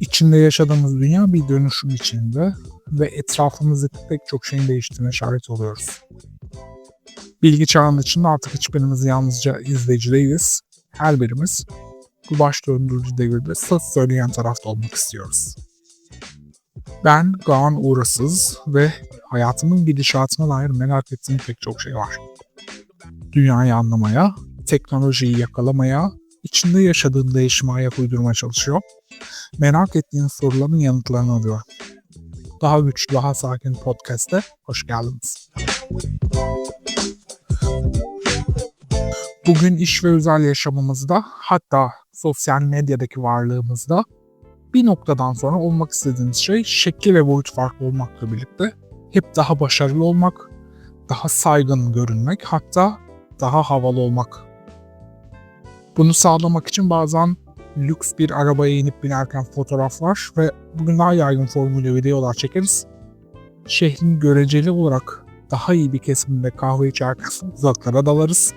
İçinde yaşadığımız dünya bir dönüşüm içinde ve etrafımızdaki pek çok şeyin değiştiğine şahit oluyoruz. Bilgi çağının içinde artık hiçbirimiz yalnızca izleyici değiliz. Her birimiz bu baş döndürücü devirde söz söyleyen tarafta olmak istiyoruz. Ben Kaan Uğrasız ve hayatımın gidişatına dair merak ettiğim pek çok şey var. Dünyayı anlamaya, teknolojiyi yakalamaya, içinde yaşadığın değişime ayak uydurmaya çalışıyor. Merak ettiğin soruların yanıtlarını arıyor. Daha güçlü, daha sakin podcast'e hoş geldiniz. Bugün iş ve özel yaşamımızda hatta sosyal medyadaki varlığımızda bir noktadan sonra olmak istediğiniz şey şekil ve boyut farklı olmakla birlikte hep daha başarılı olmak, daha saygın görünmek, hatta daha havalı olmak. Bunu sağlamak için bazen lüks bir arabaya inip binerken fotoğraflar ve bugün daha yaygın formuyla videolar çekeriz. Şehrin göreceli olarak daha iyi bir kesiminde kahve içerken uzaklara dalarız.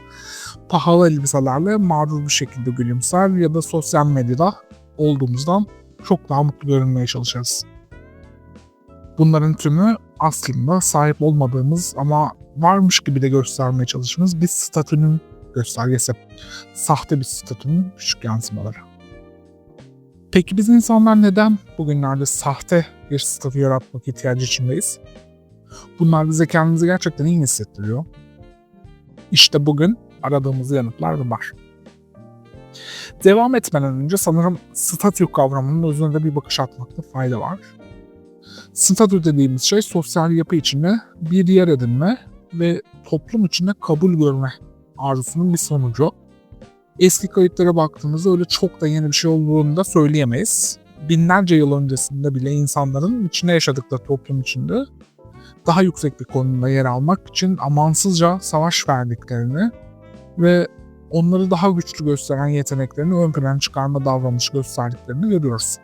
Pahalı elbiselerle mağrur bir şekilde gülümser ya da sosyal medyada olduğumuzdan çok daha mutlu görünmeye çalışırız. Bunların tümü aslında sahip olmadığımız ama varmış gibi de göstermeye çalıştığımız bir statünün göstergesi. Sahte bir statünün küçük yansımaları. Peki biz insanlar neden bugünlerde sahte bir statü yaratmak ihtiyacı içindeyiz? Bunlar bize kendimizi gerçekten iyi hissettiriyor. İşte bugün aradığımız yanıtlar var. Devam etmeden önce sanırım statü kavramının üzerinde bir bakış atmakta fayda var. Statü dediğimiz şey sosyal yapı içinde bir yer edinme ve toplum içinde kabul görme arzusunun bir sonucu. Eski kayıtlara baktığımızda öyle çok da yeni bir şey olduğunu da söyleyemeyiz. Binlerce yıl öncesinde bile insanların içinde yaşadıkları toplum içinde daha yüksek bir konumda yer almak için amansızca savaş verdiklerini ve onları daha güçlü gösteren yeteneklerini ön plana çıkarma davranışı gösterdiklerini görüyoruz.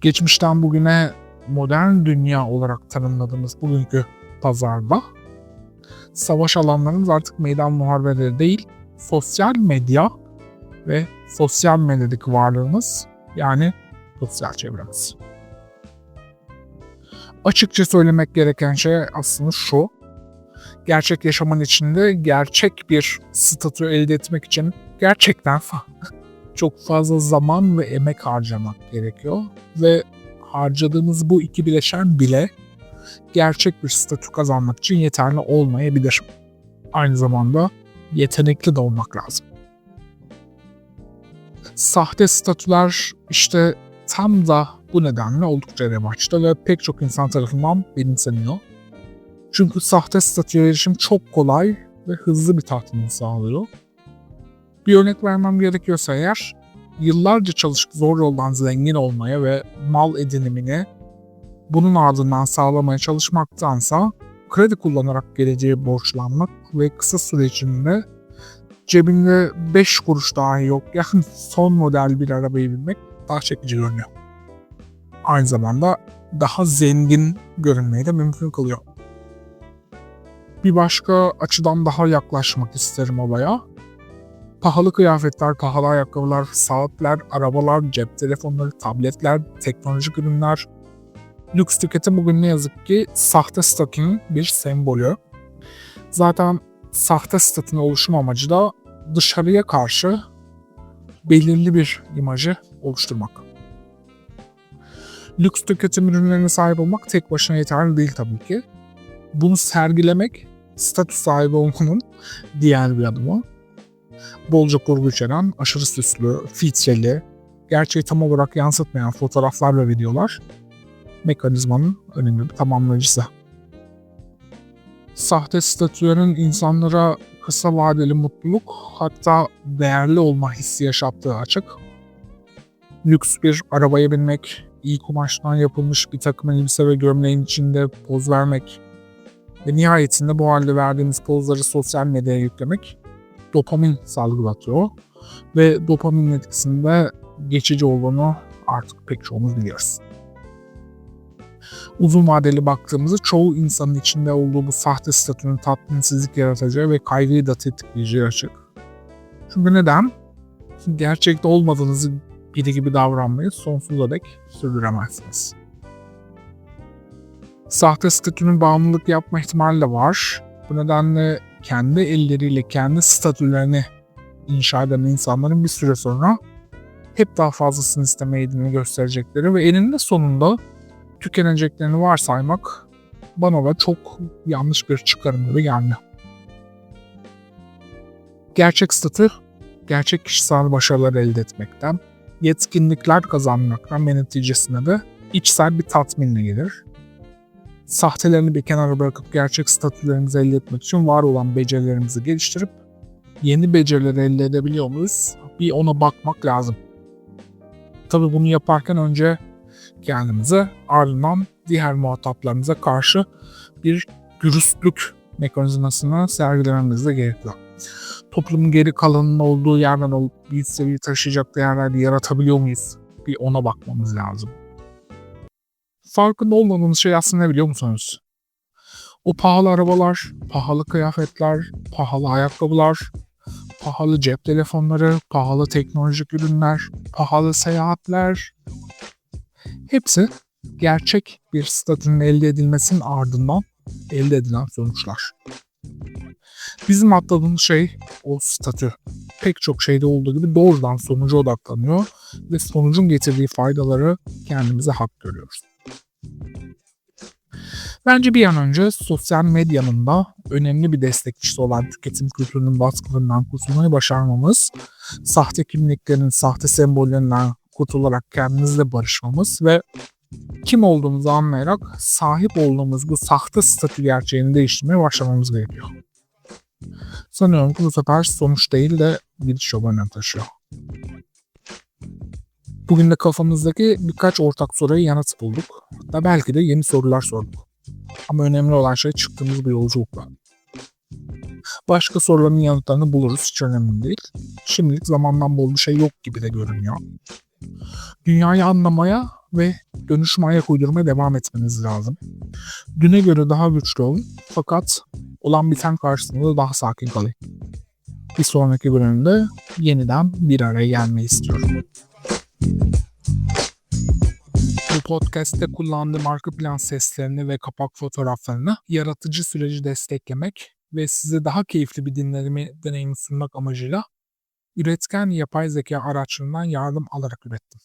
Geçmişten bugüne modern dünya olarak tanımladığımız bugünkü pazarda savaş alanlarımız artık meydan muharebeleri değil, sosyal medya ve sosyal medyadaki varlığımız yani sosyal çevremiz. Açıkça söylemek gereken şey aslında şu. Gerçek yaşamın içinde gerçek bir statü elde etmek için gerçekten çok fazla zaman ve emek harcamak gerekiyor. Ve harcadığımız bu iki bileşen bile gerçek bir statü kazanmak için yeterli olmayabilir. Aynı zamanda yetenekli de olmak lazım. Sahte statüler işte tam da bu nedenle oldukça revaçta ve pek çok insan tarafından benimseniyor. Çünkü sahte statüye erişim çok kolay ve hızlı bir tatmin sağlıyor. Bir örnek vermem gerekiyorsa eğer, yıllarca çalışıp zor yoldan zengin olmaya ve mal edinimini bunun ardından sağlamaya çalışmaktansa kredi kullanarak geleceğe borçlanmak ve kısa süre içinde cebinde 5 kuruş dahi yok yani son model bir arabayı binmek daha çekici görünüyor. Aynı zamanda daha zengin görünmeyi de mümkün kılıyor. Bir başka açıdan daha yaklaşmak isterim olaya. Pahalı kıyafetler, pahalı ayakkabılar, saatler, arabalar, cep telefonları, tabletler, teknolojik ürünler, lüks tüketim bugün ne yazık ki sahte statünün bir sembolü. Zaten sahte statünün oluşum amacı da dışarıya karşı belirli bir imajı oluşturmak. Lüks tüketim ürünlerine sahip olmak tek başına yeterli değil tabii ki. Bunu sergilemek statü sahibi olmanın diğer bir adımı. Bolca kurgu içeren, aşırı süslü, filtreli, gerçeği tam olarak yansıtmayan fotoğraflar ve videolar mekanizmanın önemli bir tamamlayıcısı. Sahte statülerin insanlara kısa vadeli mutluluk hatta değerli olma hissi yaşattığı açık. Lüks bir arabaya binmek, iyi kumaştan yapılmış bir takım elbise ve gömleğin içinde poz vermek ve nihayetinde bu halde verdiğiniz pozları sosyal medyaya yüklemek dopamin salgılatıyor ve dopamin etkisinde geçici olduğunu artık pek çoğumuz biliyoruz uzun vadeli baktığımızda çoğu insanın içinde olduğu bu sahte statünün tatminsizlik yaratacağı ve kaygıyı da tetikleyeceği açık. Çünkü neden? Gerçekte olmadığınızı biri gibi davranmayı sonsuza dek sürdüremezsiniz. Sahte statünün bağımlılık yapma ihtimali de var. Bu nedenle kendi elleriyle kendi statülerini inşa eden insanların bir süre sonra hep daha fazlasını istemeydiğini gösterecekleri ve eninde sonunda tükeneceklerini varsaymak bana da çok yanlış bir çıkarım gibi geldi. Gerçek statü, gerçek kişisel başarılar elde etmekten, yetkinlikler kazanmaktan ve neticesinde de içsel bir tatminle gelir. Sahtelerini bir kenara bırakıp gerçek statülerimizi elde etmek için var olan becerilerimizi geliştirip yeni becerileri elde edebiliyor muyuz? Bir ona bakmak lazım. Tabi bunu yaparken önce kendimize ardından diğer muhataplarımıza karşı bir dürüstlük mekanizmasını sergilememiz de gerekiyor. Toplumun geri kalanının olduğu yerden olup bir seviye taşıyacak değerler yaratabiliyor muyuz? Bir ona bakmamız lazım. Farkında olmadığımız şey aslında ne biliyor musunuz? O pahalı arabalar, pahalı kıyafetler, pahalı ayakkabılar, pahalı cep telefonları, pahalı teknolojik ürünler, pahalı seyahatler hepsi gerçek bir statünün elde edilmesinin ardından elde edilen sonuçlar. Bizim atladığımız şey o statü. Pek çok şeyde olduğu gibi doğrudan sonuca odaklanıyor ve sonucun getirdiği faydaları kendimize hak görüyoruz. Bence bir an önce sosyal medyanın da önemli bir destekçisi olan tüketim kültürünün baskılarından kurtulmayı başarmamız, sahte kimliklerin, sahte sembollerinden kurtularak kendimizle barışmamız ve kim olduğumuzu anlayarak sahip olduğumuz bu sahte statü gerçeğini değiştirmeye başlamamız gerekiyor. Sanıyorum ki bu sefer sonuç değil de bir şov önem taşıyor. Bugün de kafamızdaki birkaç ortak soruya yanıt bulduk. Da belki de yeni sorular sorduk. Ama önemli olan şey çıktığımız bir yolculukla. Başka soruların yanıtlarını buluruz hiç önemli değil. Şimdilik zamandan bol bir şey yok gibi de görünüyor. Dünyayı anlamaya ve dönüşüme ayak uydurmaya devam etmeniz lazım. Düne göre daha güçlü olun fakat olan biten karşısında daha sakin kalın. Bir sonraki bölümde yeniden bir araya gelmeyi istiyorum. Bu podcast'te kullandığım arka plan seslerini ve kapak fotoğraflarını yaratıcı süreci desteklemek ve size daha keyifli bir dinleme deneyimi sunmak amacıyla üretken yapay zeka araçlarından yardım alarak ürettim.